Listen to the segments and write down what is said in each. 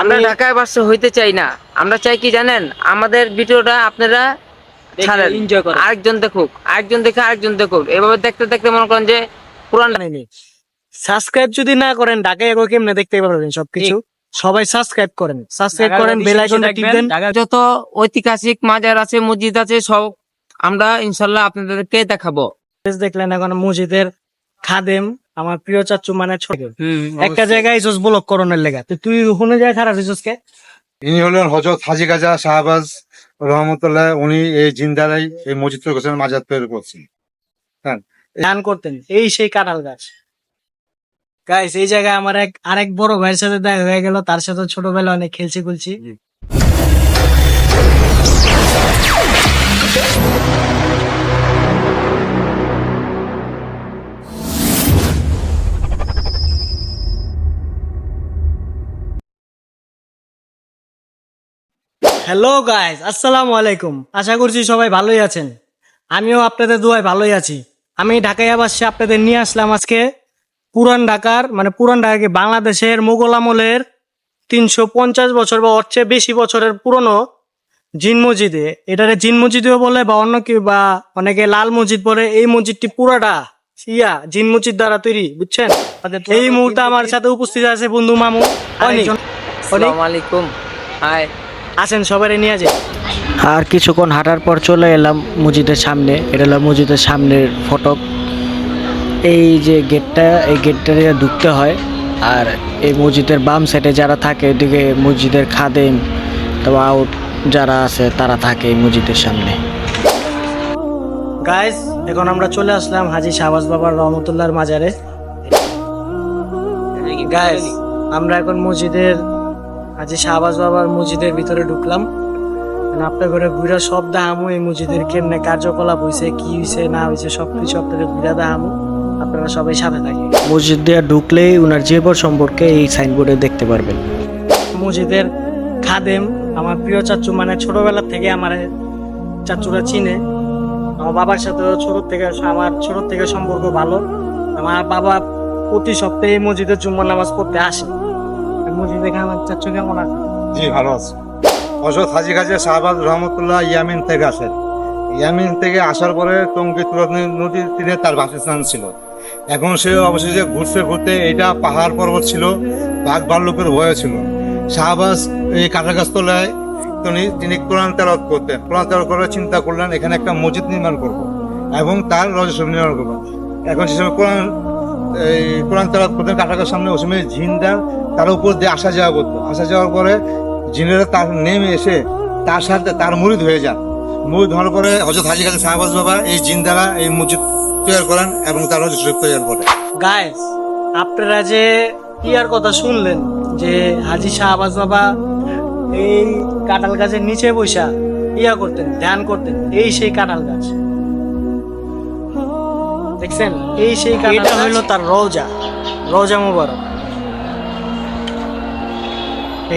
আমরা ঢাকায় বাস হইতে চাই না। আমরা চাই কি জানেন? আমাদের ভিডিওটা আপনারা ছাড়েন। আরেকজন দেখুক আরেকজন দেখে আরেকজন দেখুক। এভাবে দেখতে দেখতে মনে করেন যে পুরান সাবস্ক্রাইব যদি না করেন ঢাকায় এগো কেমনে দেখতে পারবেন সবকিছু? সবাই সাবস্ক্রাইব করেন। সাবস্ক্রাইব করেন বেল আইকনটা টিপবেন যত ঐতিহাসিক মাজার আছে মসজিদ আছে সব আমরা ইনশাল্লাহ আপনাদেরকে দেখাবো। দেখলেন এখন মসজিদের খাদেম। আমার প্রিয় চাচু মানে ছোট একটা জায়গায় ইসোস ব্লক করণের লেগা। তো তুই ওখানে যায় খারাপ ইসোস কে ইনি হলেন হজরত হাজি গাজা শাহবাজ রহমতুল্লাহ। উনি এই জিন্দারাই এই মসজিদ তৈরি করছেন মাজার তৈরি করছেন। ধ্যান করতেন। এই সেই কাঁঠাল গাছ। গাইস এই জায়গায় আমার এক আরেক বড় ভাইয়ের সাথে দেখা হয়ে গেল। তার সাথে ছোটবেলা অনেক খেলছি খুলছি হ্যালো গাইস আসসালামু আলাইকুম আশা করছি সবাই ভালোই আছেন। আমিও আপনাদের দুয়ায় ভালোই আছি। আমি ঢাকায় আবাসে আপনাদের নিয়ে আসলাম আজকে পুরান ঢাকার মানে পুরান ঢাকাকে বাংলাদেশের মুঘল আমলের তিনশো পঞ্চাশ বছর বা চেয়ে বেশি বছরের পুরনো জিন মসজিদে। এটারে জিন মসজিদও বলে বা অন্য কি বা অনেকে লাল মসজিদ বলে এই মসজিদটি পুরাটা ইয়া জিন মসজিদ দ্বারা তৈরি বুঝছেন? এই মুহূর্তে আমার সাথে উপস্থিত আছে বন্ধু মামু। আসসালামু আলাইকুম। হাই। আসেন সবাই নিয়ে যাই আর কিছুক্ষণ হাঁটার পর চলে এলাম মসজিদের সামনে। এটা হলো মসজিদের সামনের ফটক। এই যে গেটটা এই গেটটা দিয়ে ঢুকতে হয়। আর এই মসজিদের বাম সাইডে যারা থাকে এদিকে মসজিদের খাদেম তারপর আউট যারা আছে তারা থাকে এই মসজিদের সামনে। গাইস এখন আমরা চলে আসলাম হাজি শাহবাজ বাবার রহমতুল্লাহর মাজারে। গাইস আমরা এখন মসজিদের হাজি শাহবাজ বাবার মসজিদের ভিতরে ঢুকলাম। মানে আপনার ঘরে ঘুরা সব দাহামু এই মসজিদের কেমনে কার্যকলাপ হয়েছে কি হয়েছে না হয়েছে সবকিছু আপনাদের ঘুরা দাহামু আপনারা সবাই সাথে থাকি মসজিদ দিয়ে ঢুকলেই উনার জীবন সম্পর্কে এই সাইনবোর্ডে দেখতে পারবেন। মসজিদের খাদেম আমার প্রিয় চাচু মানে ছোটবেলা থেকে আমার চাচুরা চিনে। আমার বাবার সাথে ছোট থেকে আমার ছোট থেকে সম্পর্ক ভালো। আমার বাবা প্রতি সপ্তাহে এই মসজিদে জুম্মার নামাজ পড়তে আসে। মসজিদে দেখে আমার চাচু কেমন আছে জি, ভালো আছে। হজরত হাজি গাজা শাহবাজ রহমতুল্লাহ ইয়ামিন থেকে আসেন। ইয়ামিন থেকে আসার পরে টঙ্গী তুরাত নদীর তীরে তার বাসস্থান ছিল। এখন সে অবশেষে ঘুরতে ঘুরতে এটা পাহাড় পর্বত ছিল, বাঘ ভাল্লুকের ভয় ছিল। শাহবাজ এই কাঁঠাগাছ তলায় তিনি তিনি কোরআন তেলাওয়াত করতেন। কোরআন তেলাওয়াত করে চিন্তা করলেন, এখানে একটা মসজিদ নির্মাণ করব এবং তার রজস্ব নির্মাণ করব। এখন সে সময় কোরআন এই কোরআন তেলাওয়াত করতেন কাঁঠাগাছ সামনে ওই সময় ঝিনটা তার উপর দিয়ে আসা যাওয়া করতো। আসা যাওয়ার পরে জিনেরা তার নেমে এসে তার সাথে তার মুরিদ হয়ে যান। মুরিদ হওয়ার পরে হজরত হাজি কাছে শাহবাজ বাবা এই জিন দ্বারা এই মসজিদ তৈরি করেন এবং তার রজস্ব তৈরি করেন। গাইস আপনারা যে ইয়ার কথা শুনলেন? যে হাজি শাহবাজ বাবা এই কাঁঠাল গাছের নিচে বসা ইয়া করতেন, ধ্যান করতেন, এই সেই কাঁঠাল গাছ। দেখছেন? এই সেই এটা হইল তার রওজা রওজা মুবারক।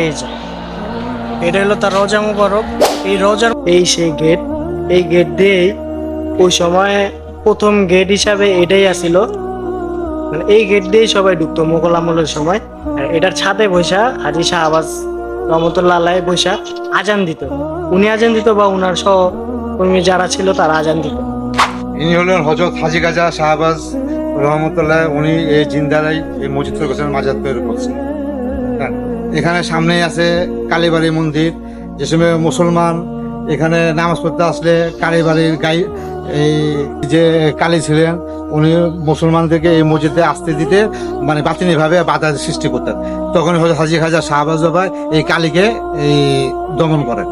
এই যে এটা হলো তার রওজা মুবারক। এই রোজার এই সেই গেট এই গেট দিয়েই ওই সময় প্রথম গেট হিসাবে এটাই আসিল। মানে এই গেট দিয়েই সবাই ঢুকতো মোগল আমলের সময়। আর এটার ছাদে বৈশা হাজি শাহবাজ রহমতুল্লাহ বৈশা আজান দিত। উনি আজান দিত বা উনার সহকর্মী যারা ছিল তারা আজান দিত। ইনি হলেন হজরত হাজি গাজা শাহবাজ রহমতুল্লাহ। উনি এই জিন্দারাই এই তৈরি করছেন মাজার তৈরি করছেন এখানে সামনেই আছে কালীবাড়ি মন্দির। যে সময় মুসলমান এখানে নামাজ পড়তে আসলে কালীবাড়ির গাই এই যে কালী ছিলেন, উনি মুসলমানদেরকে এই মসজিদে আসতে দিতে মানে বাতিনিভাবে বাধা সৃষ্টি করতেন। তখন হজরত হাজি খাজা শাহবাজ বাবা এই কালীকে এই দমন করেন।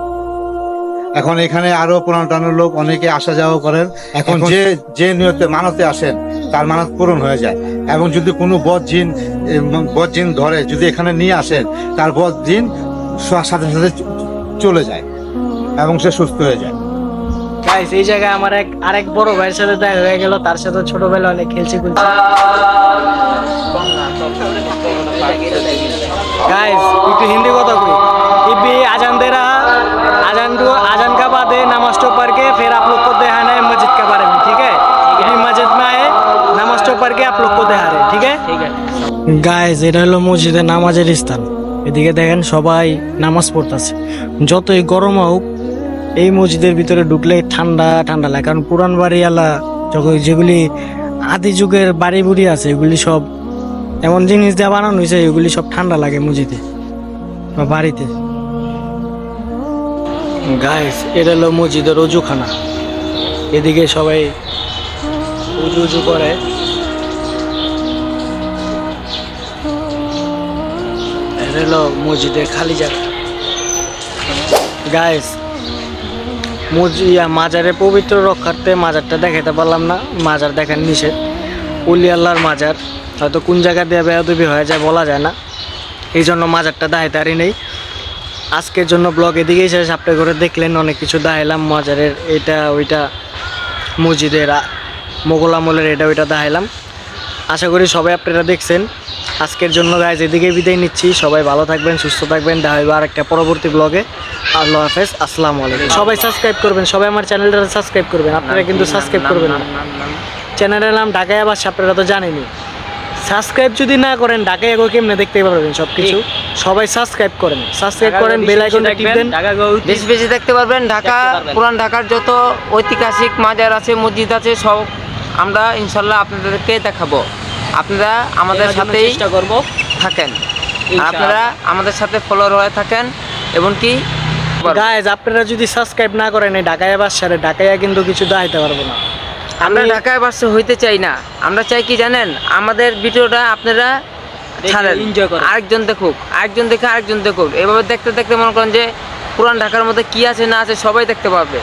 এখন এখানে আরও পুরান টানোর লোক অনেকে আসা যাওয়া করেন। এখন যে যে নিয়তে মানতে আসেন তার মানত পূরণ হয়ে যায়। এবং যদি কোনো বদ জিন বদ জিন ধরে যদি এখানে নিয়ে আসেন তার বদ জিন সাথে সাথে চলে যায় এবং সে সুস্থ হয়ে যায়। গাইস এই জায়গায় আমার এক আরেক বড় ভাইয়ের সাথে দেখা হয়ে গেল। তার সাথে ছোটবেলা অনেক খেলছি খুলছি। গাইস একটু হিন্দি কথা বলি तो पढ़ के फिर आप लोग को दिखाना है मस्जिद के बारे में ठीक है इबी मस्जिद में आए नमाज तो पढ़ के आप लोग को दिखा रहे हैं, ठीक है ঠিক আছে গাইস এটা হলো মসজিদের নামাজের স্থান এদিকে দেখেন সবাই নামাজ পড়তেছে যতই গরম হোক এই মসজিদের ভিতরে ঢুকলে ঠান্ডা ঠান্ডা লাগে কারণ পুরান বাড়িওয়ালা যখন যেগুলি আদি যুগের বাড়ি বুড়ি আছে এগুলি সব এমন জিনিস দিয়ে বানানো হয়েছে এগুলি সব ঠান্ডা লাগে মসজিদে বা বাড়িতে গাইস এটা হলো মসজিদের অজুখানা। এদিকে সবাই উজু উজু করে। এটা মসজিদের খালি জায়গা। গাইস মসজিদ মাজারে পবিত্র রক্ষার্থে মাজারটা দেখাতে পারলাম না। মাজার দেখার নিষেধ। উলি আল্লাহর মাজার। হয়তো কোন জায়গা দিয়ে হয়ে যায় বলা যায় না। এই জন্য মাজারটা দেখাতে পারি নেই। আজকের জন্য ব্লগ এদিকেই শেষ। আপনি করে দেখলেন অনেক কিছু দেখাইলাম মাজারের এটা ওইটা মসজিদের মোগল আমলের এটা ওইটা দেখাইলাম। আশা করি সবাই আপনারা দেখছেন। আজকের জন্য গাইজ এদিকে বিদায় নিচ্ছি। সবাই ভালো থাকবেন সুস্থ থাকবেন। দেখা হইবে আর একটা পরবর্তী ব্লগে আল্লাহ হাফেজ। আসসালামু আলাইকুম। সবাই সাবস্ক্রাইব করবেন। সবাই আমার চ্যানেলটা সাবস্ক্রাইব করবেন। আপনারা কিন্তু সাবস্ক্রাইব করবেন চ্যানেলের নাম ঢাকায় আবার আপনারা তো জানেনই। সাবস্ক্রাইব যদি না করেন ঢাকায় এগো কেমনে দেখতে পারবেন সব কিছু সবাই সাবস্ক্রাইব করেন। সাবস্ক্রাইব করেন বেল আইকনটা টিপবেন। বেশি বেশি দেখতে পারবেন ঢাকা পুরান ঢাকার যত ঐতিহাসিক মাজার আছে মসজিদ আছে সব আমরা ইনশাল্লাহ আপনাদেরকে দেখাবো। আপনারা আমাদের সাথেই চেষ্টা করব। থাকেন। আপনারা আমাদের সাথে ফলোয়ার হয়ে থাকেন এবং কি গাইজ আপনারা যদি সাবস্ক্রাইব না করেন এই ঢাকায় আবাস সারে ঢাকায় কিন্তু কিছু দেখাইতে পারব না। আমরা ঢাকায় বাস হইতে চাই না। আমরা চাই কি জানেন? আমাদের ভিডিওটা আপনারা ছাড়েন। আরেকজন দেখুক আরেকজন দেখে আরেকজন দেখুক। এভাবে দেখতে দেখতে মনে করেন যে পুরান ঢাকার মধ্যে কি আছে না আছে সবাই দেখতে পারবে